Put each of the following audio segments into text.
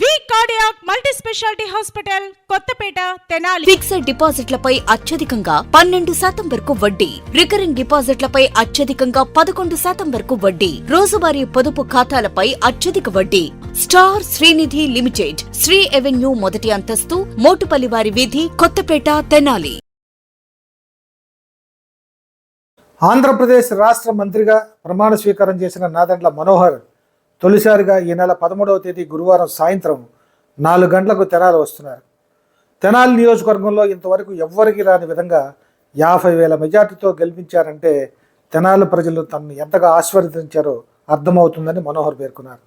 Cardiac multi speciality hospital Kothapeta Tenali. Fixed డిపాజిట్లపై అత్యధికంగా పన్నెండు శాతం వరకు వడ్డీ. రికరింగ్ డిపాజిట్లపై అత్యధికంగా పదకొండు శాతం వరకు వడ్డీ. రోజువారీ పొదుపు ఖాతాలపై అత్యధిక వడ్డీ. Star Srinidhi limited Sri avenue మొదటి అంతస్తు మోటుపల్లివారి వీధి కొత్తపేట తెనాలి. ఆంధ్రప్రదేశ్ రాష్ట్ర మంత్రిగా ప్రమాణ స్వీకారం చేసిన నాదెండ్ల మనోహర్ తొలిసారిగా ఈ నెల పదమూడవ తేదీ గురువారం సాయంత్రం నాలుగు గంటలకు తెనాలి వస్తున్నారు. తెనాలి నియోజకవర్గంలో ఇంతవరకు ఎవ్వరికీ రాని విధంగా యాభై వేల మెజార్టీతో గెలిపించారంటే తెనాలి ప్రజలు తనను ఎంతగా ఆశీర్వదించారో అర్థమవుతుందని మనోహర్ పేర్కొన్నారు.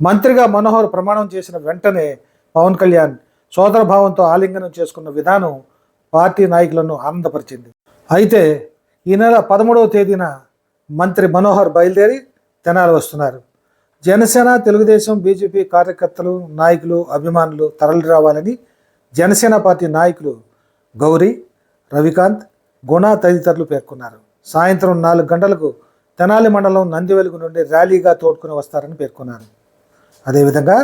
మంత్రిగా మనోహర్ ప్రమాణం చేసిన వెంటనే పవన్ కళ్యాణ్ సోదరభావంతో ఆలింగనం చేసుకున్న విధానం పార్టీ నాయకులను ఆనందపరిచింది. అయితే ఈ నెల పదమూడవ తేదీన మంత్రి మనోహర్ బయలుదేరి తెనాలి వస్తున్నారు. జనసేన తెలుగుదేశం బీజేపీ కార్యకర్తలు నాయకులు అభిమానులు తరలి రావాలని జనసేన పార్టీ నాయకులు గౌరీ రవికాంత్ గుణ తదితరులు పేర్కొన్నారు. సాయంత్రం నాలుగు గంటలకు తెనాలి మండలం నందివెలుగు నుండి ర్యాలీగా తోడ్కొని వస్తారని పేర్కొన్నారు. అదేవిధంగా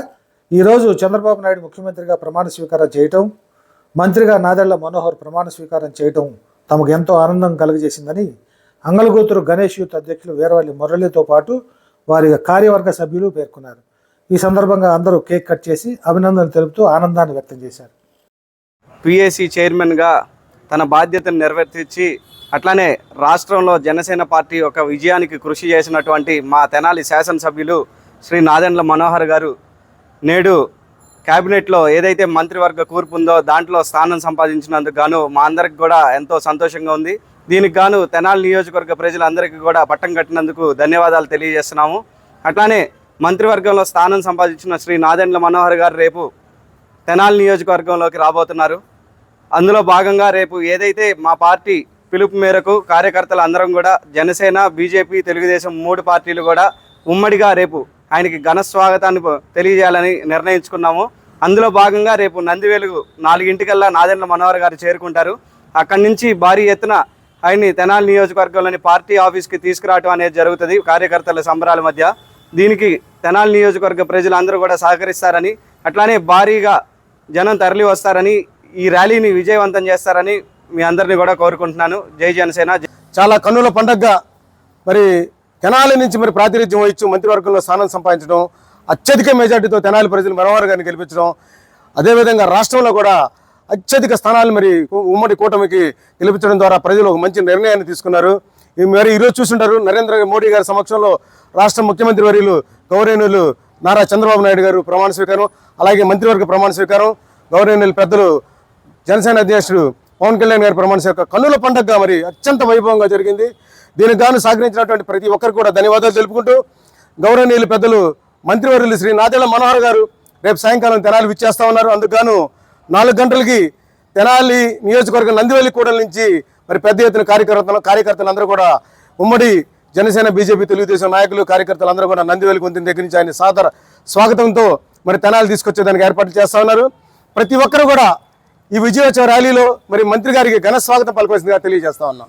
ఈరోజు చంద్రబాబు నాయుడు ముఖ్యమంత్రిగా ప్రమాణ స్వీకారం చేయటం మంత్రిగా నాదెళ్ళ మనోహర్ ప్రమాణ స్వీకారం చేయటం తమకు ఎంతో ఆనందం కలుగజేసిందని అంగళగూతురు గణేష్ యూత్ అధ్యక్షులు వీరవల్లి మురళితో పాటు వారి కార్యవర్గ సభ్యులు పేర్కొన్నారు. ఈ సందర్భంగా అందరూ కేక్ కట్ చేసి అభినందనలు తెలుపుతూ ఆనందాన్ని వ్యక్తం చేశారు. పిఏసీ చైర్మన్గా తన బాధ్యతను నెరవేర్చి అట్లానే రాష్ట్రంలో జనసేన పార్టీ యొక్క విజయానికి కృషి చేసినటువంటి మా తెనాలి శాసనసభ్యులు శ్రీ నాదెండ్ల మనోహర్ గారు నేడు క్యాబినెట్లో ఏదైతే మంత్రివర్గ కూర్పు ఉందో దాంట్లో స్థానం సంపాదించినందుకు గాను మా అందరికి కూడా ఎంతో సంతోషంగా ఉంది. దీనికి గాను తెనాలి నియోజకవర్గ ప్రజలందరికీ కూడా పట్టం కట్టినందుకు ధన్యవాదాలు తెలియజేస్తున్నాము. అట్లానే మంత్రివర్గంలో స్థానం సంపాదించిన శ్రీ నాదెండ్ల మనోహర్ గారు రేపు తెనాలి నియోజకవర్గంలోకి రాబోతున్నారు. అందులో భాగంగా రేపు ఏదైతే మా పార్టీ పిలుపు మేరకు కార్యకర్తలు అందరం కూడా జనసేన బీజేపీ తెలుగుదేశం మూడు పార్టీలు కూడా ఉమ్మడిగా రేపు ఆయనకి ఘన స్వాగతాన్ని తెలియజేయాలని నిర్ణయించుకున్నాము. అందులో భాగంగా రేపు నందివేలుగు నాలుగింటికల్లా నాదెండ్ల మనోహర్ గారు చేరుకుంటారు. అక్కడి నుంచి భారీ ఎత్తున ఆయన్ని తెనాలి నియోజకవర్గంలోని పార్టీ ఆఫీస్కి తీసుకురావడం అనేది జరుగుతుంది. కార్యకర్తల సంబరాల మధ్య దీనికి తెనాలి నియోజకవర్గ ప్రజలందరూ కూడా సహకరిస్తారని అట్లానే భారీగా జనం తరలి వస్తారని ఈ ర్యాలీని విజయవంతం చేస్తారని మీ అందరినీ కూడా కోరుకుంటున్నాను. జై జనసేన. చాలా కన్నుల పండగగా మరి తెనాలి నుంచి మరి ప్రాతినిధ్యం వహించు మంత్రివర్గంలో స్థానం సంపాదించడం అత్యధిక మెజార్టీతో తెనాలి ప్రజలు మనోహర్ గారిని గెలిపించడం అదేవిధంగా రాష్ట్రంలో కూడా అత్యధిక స్థానాలు మరి ఉమ్మడి కూటమికి గెలిపించడం ద్వారా ప్రజలు ఒక మంచి నిర్ణయాన్ని తీసుకున్నారు. మరి ఈరోజు చూసుంటారు నరేంద్ర మోడీ గారి సమక్షంలో రాష్ట్ర ముఖ్యమంత్రి వర్యులు గౌరవనీయులు నారా చంద్రబాబు నాయుడు గారు ప్రమాణ స్వీకారం అలాగే మంత్రివర్గ ప్రమాణ స్వీకారం గౌరవనీయులు పెద్దలు జనసేన అధ్యక్షుడు పవన్ కళ్యాణ్ గారి ప్రమాణ స్వీకారం కన్నుల పండగగా మరి అత్యంత వైభవంగా జరిగింది. దీనికి గాను సహకరించినటువంటి ప్రతి ఒక్కరికి కూడా ధన్యవాదాలు తెలుపుకుంటూ గౌరవనీయులు పెద్దలు మంత్రివర్యులు శ్రీ నాదెళ్ళ మనోహర్ గారు రేపు సాయంకాలం తెనాలి విచ్చేస్తా ఉన్నారు. అందుకు గాను నాలుగు గంటలకి తెనాలి నియోజకవర్గం నందివెల్లి కూడల నుంచి మరి పెద్ద ఎత్తున కార్యకర్తలు కార్యకర్తలు అందరూ కూడా ఉమ్మడి జనసేన బీజేపీ తెలుగుదేశం నాయకులు కార్యకర్తలు అందరూ కూడా నందివల్లి కొంత దగ్గర నుంచి ఆయన సాదర స్వాగతంతో మరి తెనాలి తీసుకొచ్చేదానికి ఏర్పాట్లు చేస్తా ఉన్నారు. ప్రతి ఒక్కరు కూడా ఈ విజయోత్సవ ర్యాలీలో మరి మంత్రి గారికి ఘన స్వాగతం పలకవలసిందిగా తెలియజేస్తా ఉన్నాం.